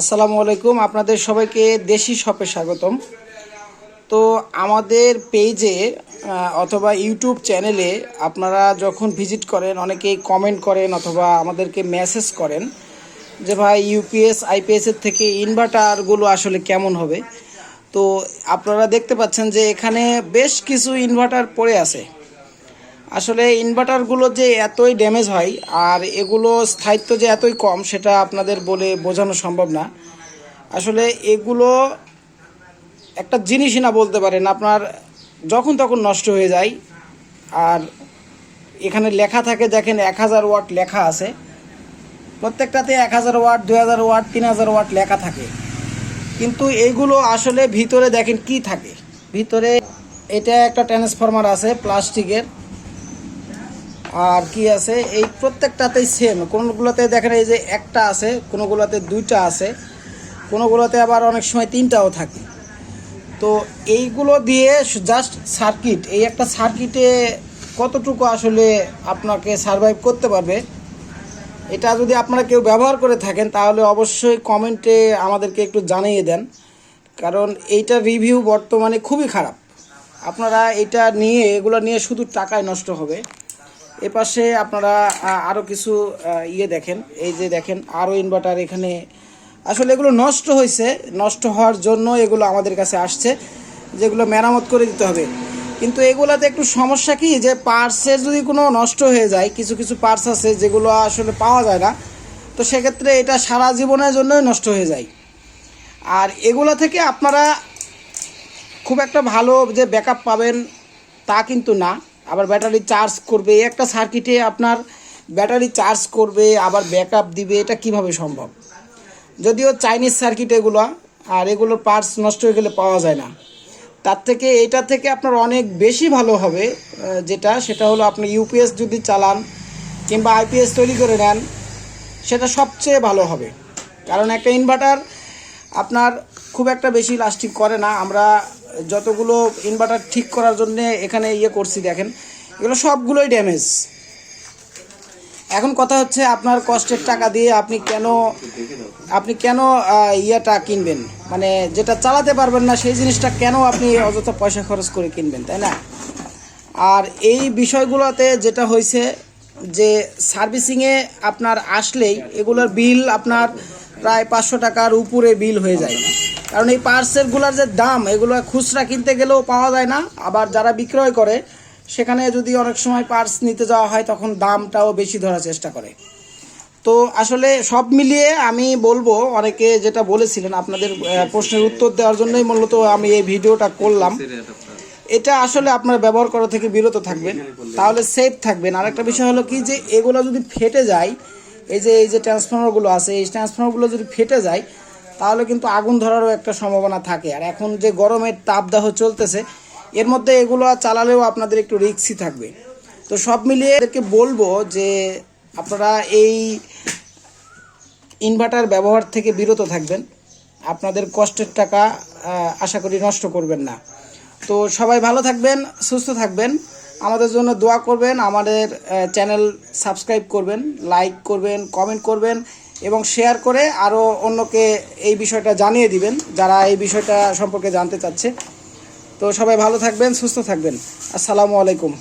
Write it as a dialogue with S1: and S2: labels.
S1: আসসালামু আলাইকুম। আপনাদের সবাইকে দেশি শপে স্বাগতম। তো আমাদের পেজে অথবা ইউটিউব চ্যানেলে আপনারা যখন ভিজিট করেন, অনেকেই কমেন্ট করেন অথবা আমাদেরকে মেসেজ করেন যে, ভাই ইউপিএস আইপিএসের থেকে ইনভার্টারগুলো আসলে কেমন হবে? তো আপনারা দেখতে পাচ্ছেন যে, এখানে বেশ কিছু ইনভার্টার পড়ে আছে। আসলে ইনভার্টারগুলো যে এতই ড্যামেজ হয় আর এগুলো স্থায়িত্ব যে এতই কম, সেটা আপনাদের বলে বোঝানো সম্ভব না। আসলে এগুলো একটা জিনিসই না বলতে পারেন, আপনার যখন তখন নষ্ট হয়ে যায়। আর এখানে লেখা থাকে, দেখেন এক হাজার ওয়াট লেখা আছে। প্রত্যেকটাতে এক হাজার ওয়াট, দুই হাজার ওয়াট, তিন হাজার ওয়াট লেখা থাকে। কিন্তু এইগুলো আসলে ভিতরে দেখেন কি থাকে? ভিতরে এটা একটা ট্রান্সফরমার আছে প্লাস্টিকের আর কি আছে? এই প্রত্যেকটাতেই সেম কোনোগুলোতে দেখেন এই যে একটা আছে, কোনোগুলোতে দুইটা আছে, কোনোগুলোতে আবার অনেক সময় তিনটাও থাকে। তো এইগুলো দিয়ে জাস্ট সার্কিট এই একটা সার্কিটে কতটুকু আসলে আপনাকে সার্ভাইভ করতে পারবে, এটা যদি আপনারা কেউ ব্যবহার করে থাকেন, তাহলে অবশ্যই কমেন্টে আমাদেরকে একটু জানিয়ে দেন। কারণ এইটা রিভিউ বর্তমানে খুবই খারাপ। আপনারা এটা নিয়ে, এগুলো নিয়ে শুধু টাকায় নষ্ট হবে। এ পাশে আপনারা আরও কিছু ইয়ে দেখেন। এই যে দেখেন আরও ইনভার্টার এখানে। আসলে এগুলো নষ্ট হয়েছে, নষ্ট হওয়ার জন্য এগুলো আমাদের কাছে আসছে, যেগুলো মেরামত করে দিতে হবে। কিন্তু এগুলাতে একটু সমস্যা কি, যে পার্টসের যদি কোনো নষ্ট হয়ে যায়, কিছু কিছু পার্টস আছে যেগুলো আসলে পাওয়া যায় না, তো সেক্ষেত্রে এটা সারা জীবনের জন্যই নষ্ট হয়ে যায়। আর এগুলো থেকে আপনারা খুব একটা ভালো যে ব্যাকআপ পাবেন তা কিন্তু না। আবার ব্যাটারি চার্জ করবে, একটা সার্কিটে আপনার ব্যাটারি চার্জ করবে, আবার ব্যাকআপ দিবে, এটা কীভাবে সম্ভব? যদিও চাইনিজ সার্কিট এগুলো, আর এগুলোর পার্টস নষ্ট হয়ে গেলে পাওয়া যায় না। তার থেকে এটা থেকে আপনার অনেক বেশি ভালো হবে যেটা, সেটা হলো আপনি ইউপিএস যদি চালান কিংবা আইপিএস তৈরি করে নেন, সেটা সবচেয়ে ভালো হবে। কারণ একটা ইনভার্টার আপনার খুব একটা বেশি লাস্টিং করে না, আমরা যতগুলো ইনভার্টার ঠিক করার জন্য এখানে ইয়ে করছি দেখেন, এগুলো সবগুলোই ড্যামেজ এখন কথা হচ্ছে আপনার কষ্টের টাকা দিয়ে আপনি কেন আপনি কেন ইয়েটা কিনবেন? মানে যেটা চালাতে পারবেন না, সেই জিনিসটা কেন আপনি অযথা পয়সা খরচ করে কিনবেন, তাই না? আর এই বিষয়গুলোতে যেটা হয়েছে যে সার্ভিসিংয়ে আপনার আসলেই এগুলোর বিল আপনার প্রায় পাঁচশো টাকার উপরে বিল হয়ে যায়। কারণ এই পার্সেলগুলোর যে দাম, এগুলো খুচরা কিনতে গেলেও পাওয়া যায় না। আবার যারা বিক্রয় করে, সেখানে যদি অনেক সময় পার্স নিতে যাওয়া হয়, তখন দামটাও বেশি ধরার চেষ্টা করে। তো আসলে সব মিলিয়ে আমি বলব, অনেকে যেটা বলেছিলেন, আপনাদের প্রশ্নের উত্তর দেওয়ার জন্যই মূলত আমি এই ভিডিওটা করলাম। এটা আসলে আপনার ব্যবহার করা থেকে বিরত থাকবেন, তাহলে সেফ থাকবেন। আরেকটা বিষয় হলো কি যে, এগুলো যদি ফেটে যায়, এই যে এই যে ট্রান্সফর্মারগুলো আছে, এই ট্রান্সফর্মারগুলো যদি ফেটে যায় তাহলে কিন্তু আগুন ধরারও একটা সম্ভাবনা থাকে। আর এখন যে গরমের তাপদাহ চলতেছে, এর মধ্যে এগুলো চালালেও আপনাদের একটু রিক্সি থাকবে। তো সব মিলিয়ে এদেরকে বলব যে, আপনারা এই ইনভার্টার ব্যবহার থেকে বিরত থাকবেন। আপনাদের কষ্টের টাকা আশা করি নষ্ট করবেন না। তো সবাই ভালো থাকবেন, সুস্থ থাকবেন। আমাদের জন্য দোয়া করবেন, আমাদের চ্যানেল সাবস্ক্রাইব করবেন লাইক করবেন কমেন্ট করবেন। এবং শেয়ার করে আরও অন্যকে এই বিষয়টা জানিয়ে দিবেন, যারা এই বিষয়টা সম্পর্কে জানতে চাচ্ছে। তো সবাই ভালো থাকবেন, সুস্থ থাকবেন। আসসালামু আলাইকুম।